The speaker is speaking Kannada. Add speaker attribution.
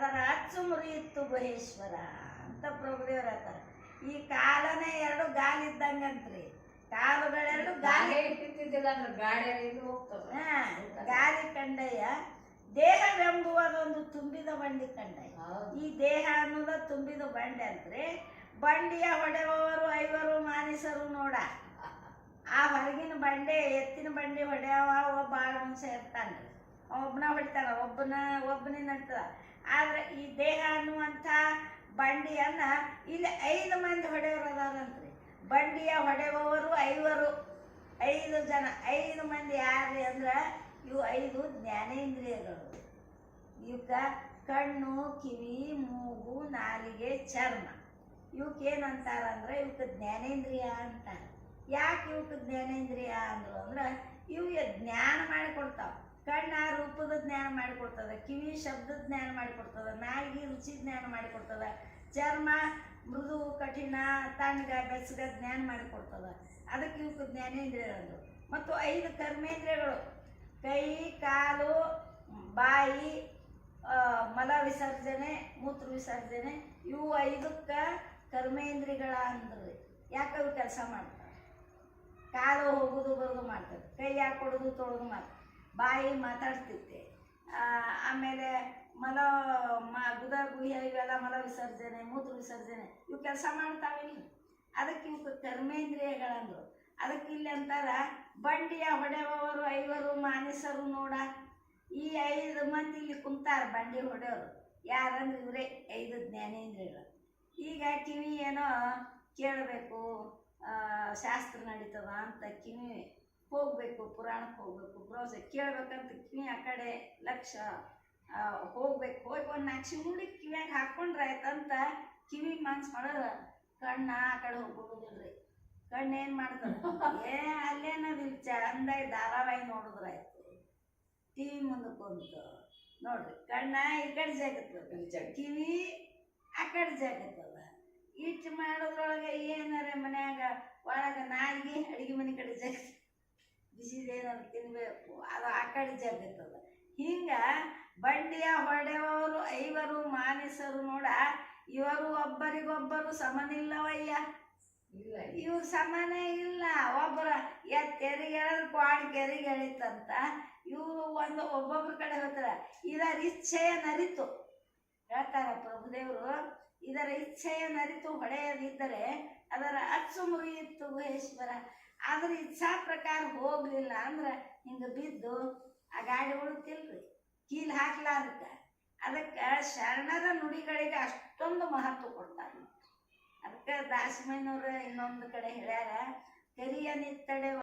Speaker 1: ಅದರ ಅಚ್ಚು ಮುರಿಯಿತ್ತು ಅಂತ ಪ್ರಭುದೇವ್ರ ಹತ್ತಾರ ಈ ಕಾಲನೇ ಎರಡು ಗಾಲಿ ಇದ್ದಂಗಂತ್ರಿ. ಕಾಲುಗಳೆರಡು ಗಾಲಿ.
Speaker 2: ಇಟ್ಟಿದ್ದಿಲ್ಲ ಅಂದ್ರೆ ಗಾಡಿ ಇದು ಹೋಗ್ತದೆ?
Speaker 1: ಗಾಲಿ ಕಂಡಯ್ಯ. ದೇಹವೆಂಬುವುದೊಂದು ತುಂಬಿದ ಬಂಡಿ ಕಂಡಯ್ಯ. ಈ ದೇಹ ಅನ್ನೋದ ತುಂಬಿದ ಬಂಡೆ ಅಂದ್ರೆ ಬಂಡಿಯ ಹೊಡೆಯುವವರು ಐವರು ಮಾನಿಸರು ನೋಡ. ಆ ಹೊರಗಿನ ಬಂಡೆ ಎತ್ತಿನ ಬಂಡಿ ಹೊಡೆಯವ ಒಬ್ಬ ಆಳು ಮನುಷ್ಯ ಇರ್ತಾನ್ರಿ. ಒಬ್ಬನ ಹೊಡಿತಾನ ಒಬ್ಬನ ಒಬ್ಬನಿಂದ ಅಂತದ ಆದ್ರೆ ಈ ದೇಹ ಅನ್ನುವಂಥ ಬಂಡಿಯನ್ನ ಇಲ್ಲಿ ಐದು ಮಂದಿ ಹೊಡೆಯೋರು ಅದಾರಂತ್ರಿ. ಬಂಡಿಯ ಹೊಡೆಯುವವರು ಐವರು, ಐದು ಜನ, ಐದು ಮಂದಿ ಯಾರ್ರಿ ಅಂದ್ರೆ ಇವು ಐದು ಜ್ಞಾನೇಂದ್ರಿಯಗಳು. ಇವಕ್ಕ ಕಣ್ಣು, ಕಿವಿ, ಮೂಗು, ನಾಲಿಗೆ, ಚರ್ಮ. ಇವಕ್ಕೆ ಏನಂತಾರಂದ್ರೆ ಇವಕ್ಕೆ ಜ್ಞಾನೇಂದ್ರಿಯ ಅಂತಾರೆ. ಯಾಕೆ ಇವಕ್ಕೆ ಜ್ಞಾನೇಂದ್ರಿಯ ಅಂದರು ಅಂದ್ರೆ ಇವ್ಗೆ ಜ್ಞಾನ ಮಾಡಿಕೊಡ್ತಾವ ಕಣ್ಣ ರೂಪದ ಜ್ಞಾನ ಮಾಡಿಕೊಡ್ತದ, ಕಿವಿ ಶಬ್ದದ ಜ್ಞಾನ ಮಾಡಿಕೊಡ್ತದ ನಾಲಿಗೆ ರುಚಿ ಜ್ಞಾನ ಮಾಡಿಕೊಡ್ತದ, ಚರ್ಮ, ಮೃದು, ಕಠಿಣ, ತಣ್ಣಗ ಬೆಚ್ಚಗ ಜ್ಞಾನ ಮಾಡಿಕೊಡ್ತದ. ಅದಕ್ಕೆ ಇವಕ್ಕೆ ಜ್ಞಾನೇಂದ್ರಿಯಗಳು ಮತ್ತು ಐದು ಕರ್ಮೇಂದ್ರಿಯಗಳು, ಕೈ, ಕಾಲು, ಬಾಯಿ ಮಲ ವಿಸರ್ಜನೆ, ಮೂತ್ರ ವಿಸರ್ಜನೆ, ಇವು ಐದಕ್ಕ ಕರ್ಮೇಂದ್ರಿಗಳ ಅಂದ್ರೆ. ಯಾಕೆ ಕೆಲಸ ಮಾಡ್ತಾರೆ? ಕಾಲು ಹೋಗುದು ಬರೋದು ಮಾಡ್ತಾರೆ ಕೈ ಹಾಕೊಡೋದು ತೊಳೋದು ಮಾಡ್ತದೆ? ಬಾಯಿ ಮಾತಾಡ್ತಿತ್ತೆ ಆಮೇಲೆ ಮಲ, ಮ, ಗುದ, ಗುಹ್ಯ ಇವೆಲ್ಲ ಮಲ ವಿಸರ್ಜನೆ, ಮೂತ್ರ ವಿಸರ್ಜನೆ, ಇವು ಕೆಲಸ ಮಾಡ್ತಾವಿಲ್ಲ ಅದಕ್ಕೆ ಇವಕ್ಕೆ ಕರ್ಮೇಂದ್ರಿಯಗಳಂದ್ರು. ಅದಕ್ಕೆ ಇಲ್ಲಿ ಅಂತಾರ, ಬಂಡಿಯ ಹೊಡೆಯುವವರು ಐವರು, ಮಾನಿಸರು ನೋಡ. ಈ ಐದು ಮಂದಿ ಇಲ್ಲಿ ಕುಂತಾರ ಬಂಡಿ ಹೊಡೆಯವರು. ಯಾರಂದ್ರೆ ಇವರೇ, ಐದು ಜ್ಞಾನೇಂದ್ರಿಯಗಳು. ಈಗ ಕಿವಿ ಏನೋ ಕೇಳಬೇಕು ಶಾಸ್ತ್ರ ನಡೀತದ ಅಂತ ಕಿವಿ ಹೋಗಬೇಕು ಪುರಾಣಕ್ಕೆ ಹೋಗ್ಬೇಕು ಬ್ರೌಸ ಕೇಳ್ಬೇಕಂತ ಕಿವಿ ಆ ಕಡೆ ಲಕ್ಷ ಹೋಗ್ಬೇಕು ಹೋಗಿ ಒಂದು ನಾಲ್ಕು ಶಿವನುಡಿ ಕಿವಿಯಾಗ ಹಾಕ್ಕೊಂಡ್ರೆ ಆಯ್ತಂತ ಕಿವಿ ಮನ್ಸು ಮಾಡೋದು ಕಣ್ಣ ಆ ಕಡೆ ಹೋಗ್ಬಿಡುದಿಲ್ರಿ ಕಣ್ಣು ಏನು ಮಾಡ್ತಾರೆ ಏ ಅಲ್ಲೇನದಿಲ್ಲ ಚಂದಾಗಿ ಧಾರಾವಾಹಿ ನೋಡಿದ್ರಾಯ್ತು ಟಿ ವಿ ಮುಂದೆ ಕುಂತು ನೋಡ್ರಿ ಕಣ್ಣ ಈ ಕಡೆ ಜಾಗತ್ತದ. ಕಿವಿ ಆ ಕಡೆ ಜಾಗತ್ತದ. ಇಟ್ಟು ಮಾಡೋದ್ರೊಳಗೆ ಏನಾರ ಮನ್ಯಾಗ ಒಳಗೆ ನಾಯಿಗೆ ಅಡಿಗೆ ಮನೆ ಕಡೆ ಜಾಗ ಬಿಸಿದೇನಾದ್ರು ತಿನ್ನಬೇಕು ಅದು ಆ ಕಡೆ ಜಾಗತ್ತದ ಹಿಂಗ ಬಂಡಿಯ ಹೊಡೆಯವರು ಐವರು ಮಾನಿಸರು ನೋಡ ಇವರು ಒಬ್ಬರಿಗೊಬ್ಬರು ಸಮನಿಲ್ಲವಯ್ಯ?
Speaker 2: ಇಲ್ಲ
Speaker 1: ಇವ್ರ ಸಮನೇ ಇಲ್ಲ. ಒಬ್ಬರ ಎಳೆದ್ರೆ ಕ್ವಾಡ್ ಕೆರಿಗೆ ಎಳಿತಂತ ಇವರು ಒಂದು ಒಬ್ಬೊಬ್ಬರ ಕಡೆ ಹೋಗ್ತಾರ. ಇದರ ಇಚ್ಛೆಯ ನರಿತು. ಹೇಳ್ತಾರ ಪ್ರಭುದೇವರು ಇದರ ಇಚ್ಛೆಯ ನರಿತು ಹೊಡೆಯದಿದ್ದರೆ ಅದರ ಅಚ್ಚು ಮುರಿಯಿತ್ತು ಗುಹೇಶ್ವರ. ಅದ್ರ ಇಚ್ಛಾ ಪ್ರಕಾರ ಹೋಗ್ಲಿಲ್ಲ ಅಂದ್ರೆ ಹಿಂಗೆ ಬಿದ್ದು ಆ ಗಾಡಿ ಉಳುತ್ತಿಲ್ರಿ. ಕೀಲ್ ಹಾಕ್ಲಾರ್ದಕ್ಕ ಅದಕ್ಕೆ ಶರಣರ ನುಡಿಗಳಿಗೆ ಅಷ್ಟೊಂದು ಮಹತ್ವ ಕೊಡ್ತಾರೆ. ಅದಕ್ಕೆ ದಾಸಮಯ್ಯನವ್ರು ಇನ್ನೊಂದು ಕಡೆ ಹೇಳ್ಯಾರ ಕರಿಯ ನಿತ್ತಡೆ